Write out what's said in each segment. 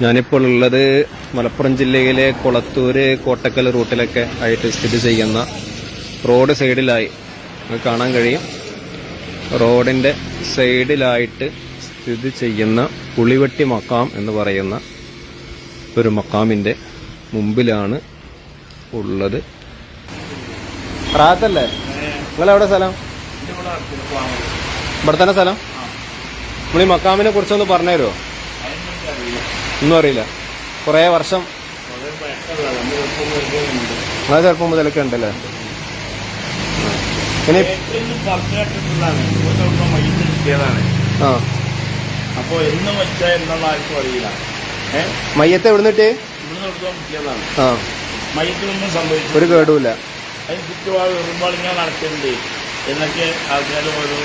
ഞാനിപ്പോൾ ഉള്ളത് മലപ്പുറം ജില്ലയിലെ കൊളത്തൂര് കോട്ടക്കൽ റൂട്ടിലൊക്കെ ആയിട്ട് സ്ഥിതി ചെയ്യുന്ന റോഡ് സൈഡിലായി കാണാൻ കഴിയും. റോഡിന്റെ സൈഡിലായിട്ട് സ്ഥിതി ചെയ്യുന്ന പുളിവെട്ടി മക്കാം എന്ന് പറയുന്ന ഒരു മക്കാമിന്റെ മുമ്പിലാണ് ഉള്ളത്. റാത്തല്ലേ? നിങ്ങളെവിടെ സ്ഥലം? ഇവിടെ തന്നെ സ്ഥലം? നമ്മൾ ഈ മക്കാമിനെ കുറിച്ചൊന്ന് പറഞ്ഞു തരുമോ ഒന്നും അറിയില്ല. കുറേ വർഷം. ആ ചെറുപ്പം മുതലൊക്കെ ഉണ്ടല്ലേ? ഇനി ആ. അപ്പൊ എന്ന് വെച്ചാൽ എന്നുള്ള ആർക്കും അറിയില്ല. മയ്യത്തെ എവിടുന്നിട്ട് ആ. മയത്തിലൊന്നും സംഭവിച്ചു ഒരു കേടുമില്ല അതിന് ചുറ്റുപാട് ഇങ്ങനെ നടക്കുന്നുണ്ട്. എന്നൊക്കെ ആൾക്കാർ ഓരോ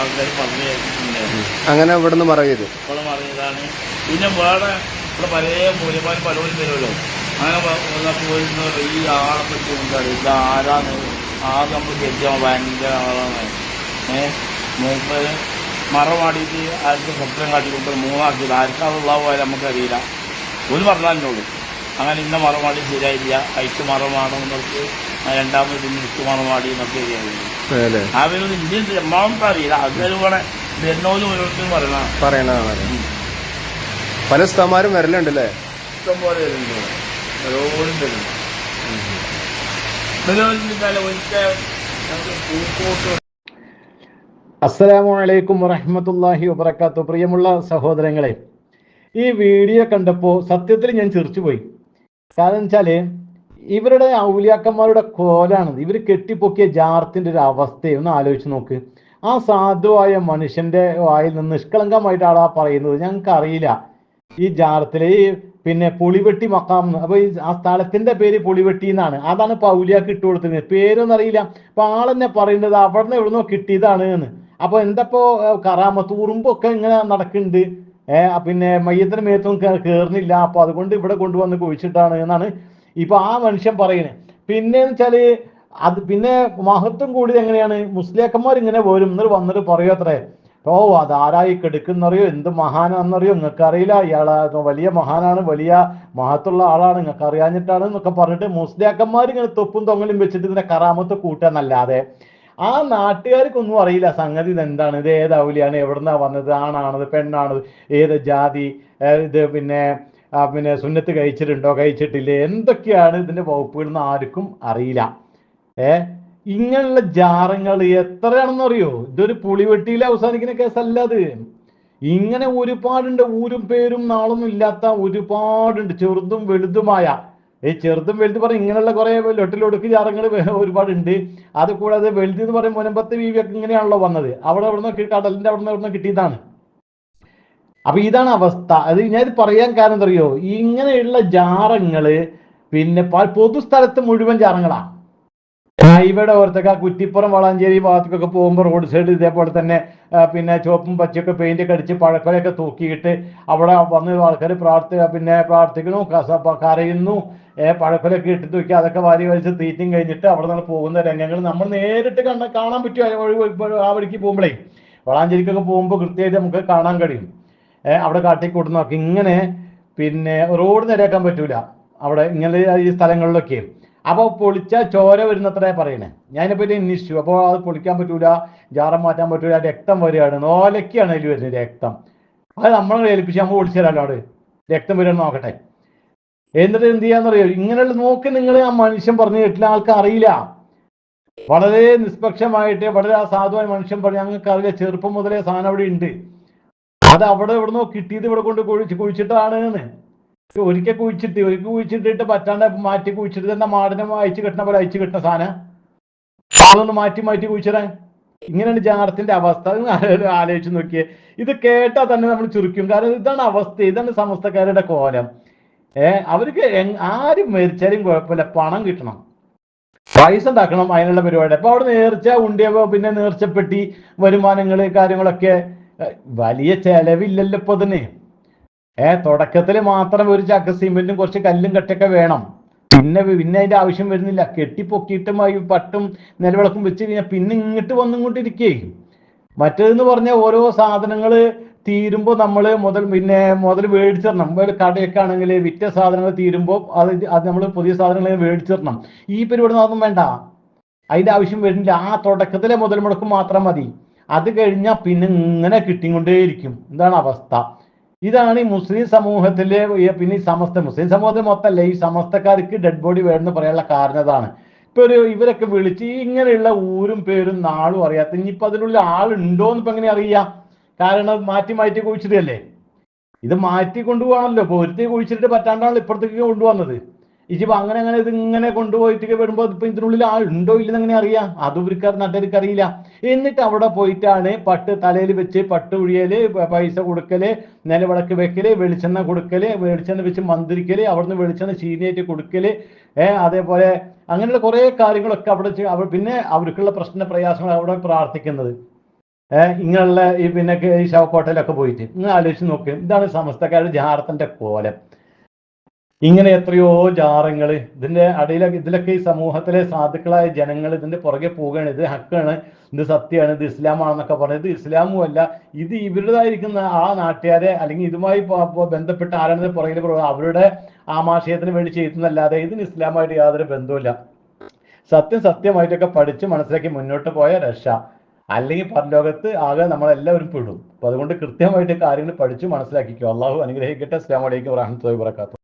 ആൾക്കാർ പറഞ്ഞു അങ്ങനെ ഇവിടുന്ന് മറയത് ഇവിടെ പറഞ്ഞതാണ് പിന്നെ വേറെ ഇവിടെ പല മൂല്യമാർ പലവരും വരുമല്ലോ അങ്ങനെ പോയിരുന്ന ഈ ആളെ പറ്റി എന്താണ് ഇത് ആരാണ്? ആ നമ്മൾ ജഡ്ജാണ് ഭയങ്കര ആളാണ്. ഏഹ് മൂപ്പര് മറമാടിയിട്ട് ആർക്ക് സ്വപ്നം കാട്ടിക്കൊണ്ട് മൂന്നാക്കിയത്. ആർക്കാണുള്ള പോലെ നമുക്കറിയില്ല. ഒരു പറഞ്ഞാലുള്ളൂ അങ്ങനെ ഇന്ന മറമാടി ശരിയായില്ല. അയച്ച് മറമാടുന്നവർക്ക് രണ്ടാമത് പിന്നെ ഇട്ട് മറമാടി എന്നൊക്കെ അവരൊന്നും ഇന്ത്യൻ എറണാകുളത്ത് അറിയില്ല അതുവരെ കൂടെ വരുന്നവരും ഓരോരുത്തരും പറയണം പറയണതാണ്. പല സ്ഥമാരും വരലുണ്ടല്ലേ? ഇഷ്ടം പോലെ വരുന്നുണ്ട് വരുന്നു ഒരിക്കൽ അസ്സലാമു അലൈക്കും വറഹ്മത്തുള്ളാഹി വബറകാത്തു. പ്രിയമുള്ള സഹോദരങ്ങളെ ഈ വീഡിയോ കണ്ടപ്പോൾ സത്യത്തിൽ ഞാൻ ചിരിച്ചുപോയി. കാരണം വെച്ചാൽ ഇവരുടെ ഔലിയാക്കന്മാരുടെ കോലാണ്. ഇവർ കെട്ടിപ്പൊക്കിയ ജാർത്തിന്റെ ഒരു അവസ്ഥയെ ഒന്ന് ആലോചിച്ച് നോക്ക്. ആ സാധുവായ മനുഷ്യന്റെ വായിൽ നിന്ന് നിഷ്കളങ്കമായിട്ടാണ് ആ പറയുന്നത്. ഞങ്ങൾക്ക് അറിയില്ല ഈ ജാറത്തിലെ ഈ പിന്നെ പുളിവെട്ടി മക്കാം. അപ്പൊ ഈ ആ സ്ഥലത്തിന്റെ പേര് പുളിവെട്ടി എന്നാണ്. അതാണ് പൗലിയാക്ക് ഇട്ട് കൊടുത്തത്. പേരൊന്നും അറിയില്ല അപ്പൊ ആളെന്നെ പറയുന്നത് അവിടെ എവിടുന്നോ കിട്ടിയതാണ് എന്ന്. അപ്പൊ എന്തപ്പോ കറാമത്ത് ഉറുമ്പൊക്കെ ഇങ്ങനെ നടക്കുന്നുണ്ട്. ഏഹ് പിന്നെ മയ്യത്തിന് മേത്തൊന്നും കയറുന്നില്ല അപ്പൊ അതുകൊണ്ട് ഇവിടെ കൊണ്ടുവന്ന് കുഴിച്ചിട്ടാണ് എന്നാണ് ഇപ്പൊ ആ മനുഷ്യൻ പറയുന്നത് പിന്നെ വെച്ചാൽ അത് പിന്നെ മഹത്വം കൂടിയത് എങ്ങനെയാണ്? മുസ്ലിയാക്കന്മാർ ഇങ്ങനെ വരും. എന്നിട്ട് വന്നിട്ട് പറയും അത്രേ അത് ആരായി കെടുക്കുന്നറിയോ? എന്ത് മഹാനാണെന്നറിയോ? നിങ്ങൾക്ക് അറിയില്ല ഇയാൾ വലിയ മഹാനാണ് വലിയ മഹത്തുള്ള ആളാണ്. നിങ്ങൾക്ക് അറിയാഞ്ഞിട്ടാണ് എന്നൊക്കെ പറഞ്ഞിട്ട് മുസ്ലിയാക്കന്മാർ ഇങ്ങനെ തൊപ്പും തൊങ്ങലും വെച്ചിട്ട് ഇതിന്റെ കറാമത്ത് കൂട്ടാന്നല്ലാതെ ആ നാട്ടുകാർക്കൊന്നും അറിയില്ല സംഗതി ഇത് എന്താണ് ഇത് ഏത് ഔലിയാണ്? എവിടുന്നാ വന്നത്? ആണാണത്? പെണ്ണാണത്? ഏത് ജാതി? ഇത് പിന്നെ പിന്നെ സുന്നത്ത് കഴിച്ചിട്ടുണ്ടോ? കഴിച്ചിട്ടില്ലേ? എന്തൊക്കെയാണ് ഇതിന്റെ വകുപ്പുകൾ എന്ന് ആർക്കും അറിയില്ല. ഏ? ഇങ്ങനെയുള്ള ജാറങ്ങൾ എത്രയാണെന്ന് അറിയോ? ഇതൊരു പുളിവെട്ടിയിൽ അവസാനിക്കുന്ന കേസല്ല അത്. ഇങ്ങനെ ഒരുപാടുണ്ട് ഊരും പേരും നാളൊന്നും ഇല്ലാത്ത ഒരുപാടുണ്ട് ചെറുതും വലുതുമായ. ഈ ചെറുതും വലുത് പറയും ഇങ്ങനെയുള്ള കുറെ ലൊട്ടിലൊടുക്ക് ജാറങ്ങൾ ഒരുപാടുണ്ട്. അത് കൂടാതെ വലുത് എന്ന് പറയും മുനമ്പത്ത് വീവിയൊക്കെ ഇങ്ങനെയാണല്ലോ വന്നത്. അവിടെ അവിടെ നിന്ന് കടലിന്റെ അവിടെ നിന്ന് കിട്ടിയതാണ്. അപ്പൊ ഇതാണ് അവസ്ഥ. അത് ഞാൻ ഇത് പറയാൻ കാരണം എന്തറിയോ ഇങ്ങനെയുള്ള ജാറങ്ങൾ പിന്നെ പൊതുസ്ഥലത്ത് മുഴുവൻ ജാറങ്ങളാ. ഇവിടെ ഓർത്തൊക്കെ ആ കുറ്റിപ്പുറം വളാഞ്ചേരി ഭാഗത്തേക്കൊക്കെ പോകുമ്പോൾ റോഡ് സൈഡ് ഇതേപോലെ തന്നെ പിന്നെ ചുവപ്പും പച്ചയൊക്കെ പെയിന്റ് ഒക്കെ അടിച്ച് പഴക്കൊലയൊക്കെ തൂക്കിയിട്ട് അവിടെ വന്ന് ആൾക്കാർ പ്രാർത്ഥി പിന്നെ പ്രാർത്ഥിക്കുന്നു കരയുന്നു പഴക്കൊലൊക്കെ ഇട്ട് തൂക്കി അതൊക്കെ വാരി വലിച്ച് തീറ്റും കഴിഞ്ഞിട്ട് അവിടെ നിന്ന് പോകുന്ന രംഗങ്ങൾ നമ്മൾ നേരിട്ട് കണ്ട കാണാൻ പറ്റും ആ വഴി വഴി- ആ വഴിക്ക് പോകുമ്പോഴേ വളാഞ്ചേരിക്കൊക്കെ പോകുമ്പോൾ കൃത്യമായിട്ട് നമുക്ക് കാണാൻ കഴിയും. അവിടെ കാട്ടിക്കൂട്ടുന്നൊക്കെ ഇങ്ങനെ പിന്നെ റോഡ് നേരെയാക്കാൻ പറ്റൂല. അവിടെ ഇങ്ങനെ ഈ സ്ഥലങ്ങളിലൊക്കെ. അപ്പോൾ പൊളിച്ച ചോര വരുന്നത്രേ പറയണേ. ഞാതിനെ പറ്റി അന്വേഷിച്ചു അപ്പോൾ അത് പൊളിക്കാൻ പറ്റൂല ജാറം മാറ്റാൻ പറ്റൂല രക്തം വരികയാണ്. നോലക്കാണ് അതിൽ വരുന്നത് രക്തം. അത് നമ്മളെ ഏൽപ്പിച്ച് നമ്മൾ പൊളിച്ചു തരാമല്ലോ അവിടെ. രക്തം വരികയാണ് നോക്കട്ടെ. എന്നിട്ട് എന്ത് ചെയ്യാന്നറിയോ ഇങ്ങനെയുള്ള നോക്കി നിങ്ങൾ ആ മനുഷ്യൻ പറഞ്ഞു കേട്ടില്ല ആൾക്ക് അറിയില്ല. വളരെ നിഷ്പക്ഷമായിട്ട് വളരെ സാധുവായ മനുഷ്യൻ പറഞ്ഞു ഞങ്ങൾക്ക് അറിയില്ല. ചെറുപ്പം മുതലേ സാധനം അവിടെ ഉണ്ട്. അത് അവിടെ എവിടുന്നോ കിട്ടിയത് ഇവിടെ കൊണ്ട് കുഴിച്ച് കുഴിച്ചിട്ടാണ് ഒരിക്കൽ കുഴിച്ചിട്ട് ഒരിക്കൽ കുഴിച്ചിട്ടിട്ട് പറ്റാണ്ട് മാറ്റി കുഴിച്ചിട്ട് തന്നെ മാടിനെ അയച്ചു കിട്ടണ പോലെ അയച്ചു കിട്ടണ സാധനം. മാറ്റി മാറ്റി കുഴിച്ചിടാൻ. ഇങ്ങനെയാണ് ജാറത്തിന്റെ അവസ്ഥ. ആലോചിച്ച് നോക്കിയേ. ഇത് കേട്ടാൽ തന്നെ നമ്മൾ ചുരുക്കും. കാരണം ഇതാണ് അവസ്ഥ. ഇതാണ് സമസ്തക്കാരുടെ കോലം. ഏർ അവർക്ക് ആരും മരിച്ചാലും കുഴപ്പമില്ല. പണം കിട്ടണം. പൈസ ഉണ്ടാക്കണം അതിനുള്ള പരിപാടി. അപ്പൊ അവിടെ നേർച്ച ഉണ്ടിയപ്പോ പിന്നെ നേർച്ചപ്പെട്ടി വരുമാനങ്ങൾ കാര്യങ്ങളൊക്കെ വലിയ ചെലവില്ലല്ലോ ഇപ്പൊ തന്നെ ഏ തുടക്കത്തിൽ മാത്രം ഒരു ചക്ക സിമെന്റും കുറച്ച് കല്ലും കട്ടൊക്കെ വേണം. പിന്നെ പിന്നെ അതിന്റെ ആവശ്യം വരുന്നില്ല. കെട്ടിപ്പൊക്കിയിട്ടും ഈ പട്ടും നിലവിളക്കും വെച്ച് കഴിഞ്ഞാൽ പിന്നെ ഇങ്ങോട്ട് വന്നിങ്ങോട്ടിരിക്കേ. മറ്റേതെന്ന് പറഞ്ഞാൽ ഓരോ സാധനങ്ങൾ തീരുമ്പോൾ നമ്മൾ മുതൽ പിന്നെ മുതൽ മേടിച്ചിടണം ഒരു കടയൊക്കെ ആണെങ്കിൽ വിറ്റ സാധനങ്ങൾ തീരുമ്പോൾ അത് അത് നമ്മൾ പുതിയ സാധനങ്ങൾ മേടിച്ചിടണം ഈ പരിപാടി അതൊന്നും വേണ്ട. അതിന്റെ ആവശ്യം വരുന്നില്ല. ആ തുടക്കത്തിലെ മുതൽ മുടക്ക് മാത്രം മതി. അത് കഴിഞ്ഞാൽ പിന്നെ ഇങ്ങനെ കിട്ടിക്കൊണ്ടേയിരിക്കും. എന്താണ് അവസ്ഥ? ഇതാണ് ഈ മുസ്ലിം സമൂഹത്തിലെ പിന്നെ ഈ സമസ്ത മുസ്ലിം സമൂഹത്തിൽ മൊത്തമല്ല. ഈ സമസ്തക്കാർക്ക് ഡെഡ് ബോഡി വേണമെന്ന് പറയാനുള്ള കാരണം അതാണ്. ഇപ്പൊ ഒരു ഇവരൊക്കെ വിളിച്ച് ഇങ്ങനെയുള്ള ഊരും പേരും നാളും അറിയാത്ത ഇനിയിപ്പോ അതിനുള്ളിൽ ആളുണ്ടോ എന്ന് ഇപ്പൊ എങ്ങനെ അറിയാം? കാരണം മാറ്റി മാറ്റി കുഴിച്ചിട്ടല്ലേ ഇത് മാറ്റി കൊണ്ടുപോകണമല്ലോ. ഇപ്പൊ ഒരുത്തി കുഴിച്ചിട്ട് പറ്റാണ്ടാണല്ലോ ഇപ്പുറത്തേക്ക് കൊണ്ടുവന്നത്. ഇജിപ്പോ അങ്ങനെ അങ്ങനെ ഇത് ഇങ്ങനെ കൊണ്ടുപോയിട്ട് വരുമ്പോ ഇപ്പൊ ഇതിനുള്ളിൽ ഉണ്ടോ ഇല്ലെന്ന് എങ്ങനെ അറിയാം? അത് ഇവർക്ക് നട്ടർക്ക് അറിയില്ല. എന്നിട്ട് അവിടെ പോയിട്ടാണ് പട്ട് തലയിൽ വെച്ച് പട്ട് ഉഴിയൽ പ- പൈസ കൊടുക്കൽ നിലവിളക്ക് വെക്കൽ വെളിച്ചെണ്ണ കൊടുക്കൽ വെളിച്ചെണ്ണ വെച്ച് മന്ത്രിക്കൽ അവിടുന്ന് വെളിച്ചെണ്ണ ചീനിയായിട്ട് കൊടുക്കൽ ഏഹ് അതേപോലെ അങ്ങനെയുള്ള കുറെ കാര്യങ്ങളൊക്കെ അവിടെ അവർ പിന്നെ അവർക്കുള്ള പ്രശ്ന പ്രയാസങ്ങൾ അവിടെ പ്രാർത്ഥിക്കുന്നത്. ഏഹ് ഇങ്ങനെയുള്ള ഈ പിന്നെ ഈ ശവക്കോട്ടയിലൊക്കെ പോയിട്ട് ഇങ്ങനെ ആലോചിച്ച് നോക്ക്. ഇതാണ് സമസ്തക്കാരുടെ ജാർത്തന്റെ കോലം. ഇങ്ങനെ എത്രയോ ജാറങ്ങൾ ഇതിന്റെ അടിയിലൊക്കെ ഇതിലൊക്കെ ഈ സമൂഹത്തിലെ സാധുക്കളായ ജനങ്ങൾ ഇതിന്റെ പുറകെ പോവുകയാണ്. ഇത് ഹക്കാണ് ഇത് സത്യമാണ് ഇത് ഇസ്ലാമാണെന്നൊക്കെ പറഞ്ഞത് ഇസ്ലാമും അല്ല ഇത് ഇവരുടേതായിരിക്കുന്ന ആ നാട്ടുകാരെ അല്ലെങ്കിൽ ഇതുമായി ബന്ധപ്പെട്ട ആരാണ് പുറകിൽ പുറകെ അവരുടെ ആമാശയത്തിന് വേണ്ടി ചെയ്യുന്നതല്ലാതെ ഇതിന് ഇസ്ലാമായിട്ട് യാതൊരു ബന്ധവുമില്ല. സത്യം സത്യമായിട്ടൊക്കെ പഠിച്ച് മനസ്സിലാക്കി മുന്നോട്ട് പോയ രക്ഷ. അല്ലെങ്കിൽ പരലോകത്ത് ആകെ നമ്മളെല്ലാവരും പെടും. അപ്പൊ അതുകൊണ്ട് കൃത്യമായിട്ട് കാര്യങ്ങൾ പഠിച്ച് മനസ്സിലാക്കിക്കോ. അള്ളാഹു അനുഗ്രഹിക്കട്ടെ. അസ്ലാം വലൈക്കും വാഹമത്തുള്ളി വാത്തു